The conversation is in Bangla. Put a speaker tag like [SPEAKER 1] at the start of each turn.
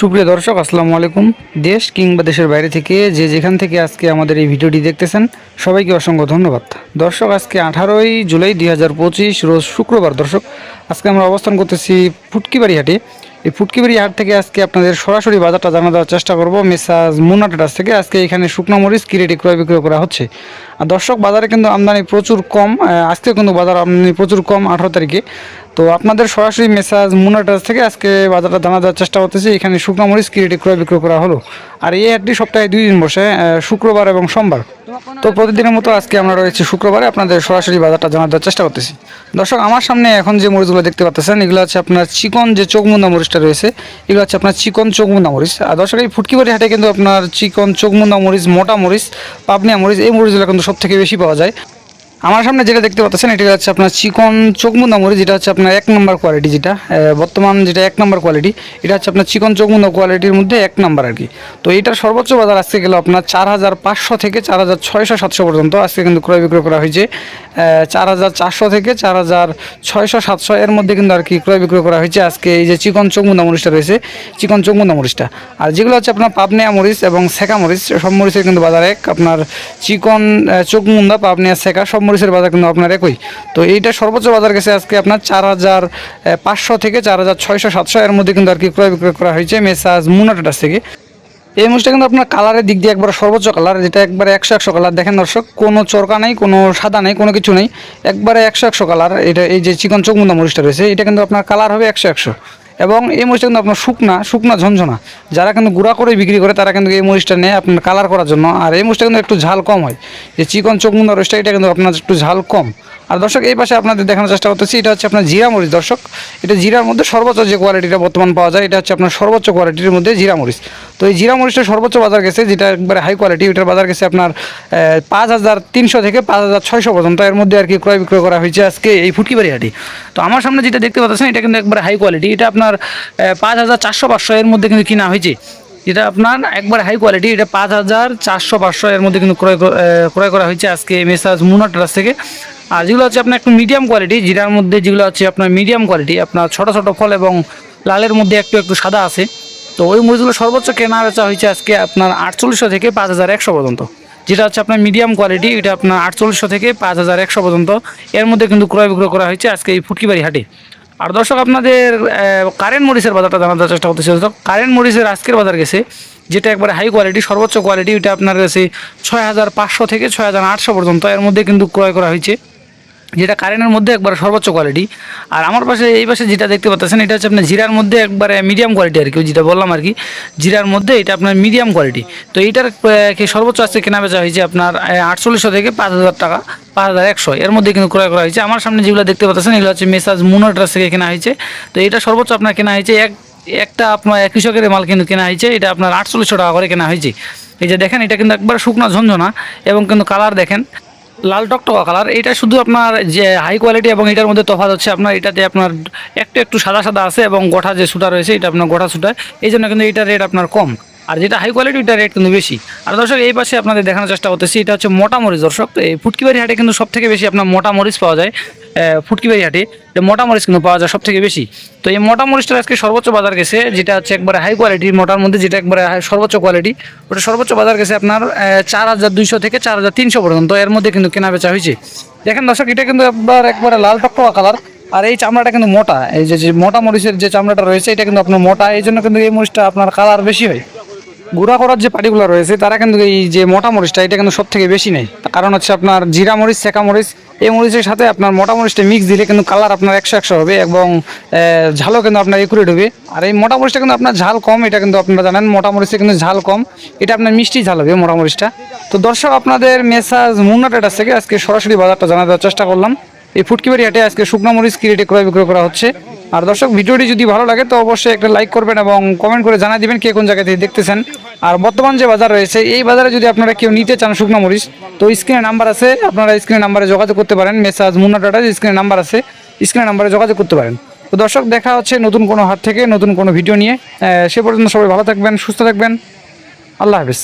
[SPEAKER 1] সুপ্রিয় দর্শক, আসসালামু আলাইকুম। দেশ কিংবা দেশের বাইরে থেকে যে যেখান থেকে আজকে আমাদের এই ভিডিওটি দেখতেছেন, সবাইকে অসংখ্য ধন্যবাদ। দর্শক, আজকে আঠারোই জুলাই দুই হাজার পঁচিশ, রোজ শুক্রবার। দর্শক, আজকে আমরা অবস্থান করতেছি ফুটকিবাড়ি হাটে এই ফুটকিবাড়ি হাট থেকে আজকে আপনাদের সরাসরি বাজারটা জানা দেওয়ার চেষ্টা করব। মেসাজ মুন্না টাটাস থেকে আজকে এখানে শুকনো মরিচ কিরেটি ক্রয় বিক্রয় করা হচ্ছে। আর দর্শক, বাজারে কিন্তু আমদানি প্রচুর কম আজকে কিন্তু বাজার আমদানি প্রচুর কম আঠারো তারিখে। তো আপনাদের সরাসরি মেসাজ মুনাটাস থেকে আজকে বাজারটা জানা দেওয়ার চেষ্টা করতেছি। এখানে শুকনো মরিচ কিরেটি ক্রয় বিক্রয় করা হলো। আর এই হাটটি সপ্তাহে দুই দিন বসে শুক্রবার এবং সোমবার। তো প্রতিদিনের মতো আজকে আমরা রয়েছি শুক্রবারে, আপনাদের সরাসরি বাজারটা জানা দেওয়ার চেষ্টা করতেছি। দর্শক, আমার সামনে এখন যে মরিচগুলো দেখতে পাচ্ছেন, এগুলো হচ্ছে আপনার চিকন যে চোখমুন্দা মরিচটা রয়েছে, এগুলো হচ্ছে আপনার চিকন চোখমুন্দা মরিচ। আর দর্শক, এই ফুটকিবাড়ি হাটে কিন্তু আপনার চিকন চোখমুন্দা মরিচ, মোটা মরিচ, পাবনিয়া মরিচ, এই মরিচগুলো কিন্তু সব থেকে বেশি পাওয়া যায়। আমার সামনে যেটা দেখতে পাচ্ছেন, এটা হচ্ছে আপনার চিকন চোখমুন্দা মরিচ যেটা হচ্ছে আপনার এক নম্বর কোয়ালিটি যেটা বর্তমান যেটা এক নম্বর কোয়ালিটি এটা হচ্ছে আপনার চিকন চোখমুন্দা কোয়ালিটির মধ্যে এক নম্বর আর কি। তো এটার সর্বোচ্চ বাজার আজকে গেল আপনার চার হাজার পাঁচশো থেকে চার হাজার ছয়শো সাতশো পর্যন্ত, আজকে কিন্তু ক্রয় বিক্রয় করা হয়েছে। চার হাজার চারশো থেকে চার হাজার ছয়শো সাতশো এর মধ্যে কিন্তু আর কি ক্রয় বিক্রয় করা হয়েছে আজকে এই যে চিকন চোখমুন্দা মরিচটা রয়েছে, চিকন চোখমুন্দা মরিচটা আর যেগুলো হচ্ছে আপনার পাবনিয়া মরিচ এবং সেকা মরিচ, সব মরিচের কিন্তু বাজার এক। আপনার চিকন চোখমুন্দা পাবনিয়া সেকা সব মরিচের বাজার কিন্তু আপনার একই। তো এইটা সর্বোচ্চ বাজার গেছে আজকে আপনার চার হাজার পাঁচশো থেকে চার হাজার ছয়শো, সাতশো। এর মধ্যে কিন্তু আর কি ক্রয় বিক্রয় করা হয়েছে মেসাজ মুনাটাটাস থেকে। এই মরিচটা কিন্তু আপনার কালারের দিক দিয়ে একবার সর্বোচ্চ কালার, যেটা একবারে একশো একশো কালার। দেখেন দর্শক, কোনো চরকা নেই, কোনো সাদা নেই, কোনো কিছু নেই, একবারে একশো একশো কালার। এটা এই যে চিকন চৌমুন্দা মরিচটা রয়েছে, এটা কিন্তু আপনার কালার হবে একশো একশো। এবং এই মরিচটা কিন্তু আপনার শুকনা শুকনা ঝনঝনা। যারা কিন্তু গুঁড়া করে বিক্রি করে, তারা কিন্তু এই মরিচটা নেয় আপনার কালার করার জন্য। আর এই মরিচটা কিন্তু একটু ঝাল কম হয়। যে চিকন চৌমুন্দা মরিচটা এটা কিন্তু আপনার একটু ঝাল কম। আর দর্শক, এই পাশে আপনাদের দেখানোর চেষ্টা করতেছি, এটা হচ্ছে আপনার জিরা মরিচ। দর্শক, এটা জিরার মধ্যে সর্বোচ্চ যে কোয়ালিটিটা বর্তমান পাওয়া যায়, এটা হচ্ছে আপনার সর্বোচ্চ কোয়ালিটির মধ্যে জিরা মরিচ। তো এই জিরা মরিচটা সর্বোচ্চ বাজার গেছে, যেটা একবারে হাই কোয়ালিটি ওইটার বাজার গেছে আপনার পাঁচ হাজার তিনশো থেকে পাঁচ হাজার ছয়শো পর্যন্ত। এর মধ্যে আর কি ক্রয় বিক্রয় করা হয়েছে আজকে এই ফুটকিবাড়ি হাটি। তো আমার সামনে যেটা দেখতে পাচ্ছেন, এটা কিন্তু একবারে হাই কোয়ালিটি এটা আপনার পাঁচ হাজার চারশো পাঁচশো এর মধ্যে কিন্তু কিনা হয়েছে। যেটা আপনার একবার হাই কোয়ালিটি এটা পাঁচ হাজার চারশো পাঁচশো এর মধ্যে কিন্তু ক্রয় ক্রয় করা হয়েছে আজকে মেসাজ মুনা টাটাস থেকে। আর যেগুলো হচ্ছে আপনার একটু মিডিয়াম কোয়ালিটি জিরার মধ্যে যেগুলো হচ্ছে আপনার মিডিয়াম কোয়ালিটি আপনার ছোট ছোট ফল এবং লালের মধ্যে একটু একটু সাদা আছে। তো ওই মরিচগুলো সর্বোচ্চ কেনা বেচা হয়েছে আজকে আপনার আটচল্লিশশো থেকে পাঁচ হাজার একশো পর্যন্ত। যেটা হচ্ছে আপনার মিডিয়াম কোয়ালিটি এটা আপনার আটচল্লিশশো থেকে পাঁচ হাজার একশো পর্যন্ত। এর মধ্যে কিন্তু ক্রয় বিক্রয় করা হয়েছে আজকে এই ফুটকিবাড়ি হাটে। আর দর্শক, আপনাদের কারেন্ট মরিচের বাজারটা জানার চেষ্টা করতেছি। দর্শক, কারেন্ট মরিচের আজকের বাজার গেছে, যেটা একবারে হাই কোয়ালিটি সর্বোচ্চ কোয়ালিটি এটা আপনার কাছে ছয় হাজার পাঁচশো থেকে ছয় হাজার আটশো পর্যন্ত। এর মধ্যে কিন্তু ক্রয় করা হয়েছে। যেটা কারেন্টের মধ্যে একবারে সর্বোচ্চ কোয়ালিটি আর আমার পাশে, এই পাশে যেটা দেখতে পাচ্ছেন এটা হচ্ছে আপনার জিরার মধ্যে একবারে মিডিয়াম কোয়ালিটি আর কি যেটা বললাম আর কি। জিরার মধ্যে এটা আপনার মিডিয়াম কোয়ালিটি তো এইটার সর্বোচ্চ আজকে কেনা বেচা হয়েছে আপনার আটচল্লিশশো থেকে পাঁচ হাজার টাকা, পাঁচ হাজার একশো। এর মধ্যে কিন্তু ক্রয় করা হয়েছে। আমার সামনে যেগুলো দেখতে পাচ্ছেন এগুলো হচ্ছে মেসাজ মুনোট্রাস থেকে কেনা হয়েছে। তো এটা সর্বোচ্চ আপনার কেনা হয়েছে, এক, একটা আপনার কৃষকের মাল কিন্তু কেনা হয়েছে। এটা আপনার আটচল্লিশশো টাকা করে কেনা হয়েছে। এই যে দেখেন, এটা কিন্তু একবার শুকনো ঝঞ্ঝনা এবং কিন্তু কালার দেখেন। লাল টকটকা কালার এটা শুধু আপনার যে হাই কোয়ালিটি এবং এটার মধ্যে তফাৎ হচ্ছে আপনার, এটাতে আপনার একটু একটু সাদা সাদা আছে এবং গোঠা যে সুতা রয়েছে, এটা আপনার গোঠা সুতা এই জন্য কিন্তু এটার রেট আপনার কম। আর যেটা হাই কোয়ালিটি ওইটার রেট কিন্তু বেশি। আর দর্শক, এই পাশে আপনাদের দেখানোর চেষ্টা করতেছি, এটা হচ্ছে মোটামরিচ দর্শক। এই ফুটকিবাড়ি হাটে কিন্তু সব থেকে বেশি আপনার মোটামরিচ পাওয়া যায়। ফুটকিবাড়ি হাটে মোটা মরিচ কিন্তু পাওয়া যায় সব থেকে বেশি। তো এই মোটা মরিচটা আজকে সর্বোচ্চ বাজার গেছে, যেটা হচ্ছে একবারে হাই কোয়ালিটির মোটার মধ্যে যেটা একবারে সর্বোচ্চ কোয়ালিটি ওটা সর্বোচ্চ বাজার গেছে আপনার চার হাজার দুইশো থেকে চার হাজার তিনশো পর্যন্ত, এর মধ্যে কিন্তু কেনা বেচা হয়েছে। দেখেন দর্শক, এটা কিন্তু একবার একবারে লাল টকটকা কালার আর এই চামড়াটা কিন্তু মোটা। এই যে মোটা মরিচের যে চামড়াটা রয়েছে, এটা কিন্তু আপনার মোটা, এই জন্য কিন্তু এই মরিচটা আপনার কালার বেশি হয়। গুঁড়া করার যে পার্টিগুলো রয়েছে, তারা কিন্তু এই যে মোটা মরিচটা, এটা কিন্তু সব থেকে বেশি নেই কারণ হচ্ছে আপনার জিরা মরিচ, সেকা মরিচ, এই মরিচের সাথে আপনার মোটা মরিচটা মিক্স দিলে কিন্তু কালার আপনার একশো একশো হবে এবং ঝালও কিন্তু আপনার একুরেট হবে আর এই মোটা মরিচটা কিন্তু আপনার ঝাল কম, এটা কিন্তু আপনারা জানেন, মোটা মরিচে কিন্তু ঝাল কম। এটা আপনার মিষ্টি ঝাল হবে মোটা মরিচটা। তো দর্শক, আপনাদের মেসাজ মুন্না টেটাস থেকে আজকে সরাসরি বাজারটা জানা দেওয়ার চেষ্টা করলাম। এই ফুটকিবাড়ি হাটে আজকে শুকনো মরিচ কি কিরেটে ক্রয় বিক্রয় করা হচ্ছে? আর দর্শক, ভিডিওটি যদি ভালো লাগে, তো অবশ্যই একটা লাইক করবেন এবং কমেন্ট করে জানিয়ে দিবেন কে কোন জায়গা থেকে দেখতেছেন। আর বর্তমান যে বাজার রয়েছে, এই বাজারে যদি আপনারা কেউ নিতে চান শুকনো মরিচ, তো স্ক্রিনে নাম্বার আছে, আপনারা স্ক্রিনে নাম্বারে যোগাযোগ করতে পারেন। মেসাজ মুন্না টাটা স্ক্রিনে নাম্বার আছে স্ক্রিনে নাম্বারে যোগাযোগ করতে পারেন। তো দর্শক, দেখা হচ্ছে নতুন কোনো হাট থেকে, নতুন কোনো ভিডিও নিয়ে। সে পর্যন্ত সবাই ভালো থাকবেন, সুস্থ থাকবেন। আল্লাহ হাফিজ।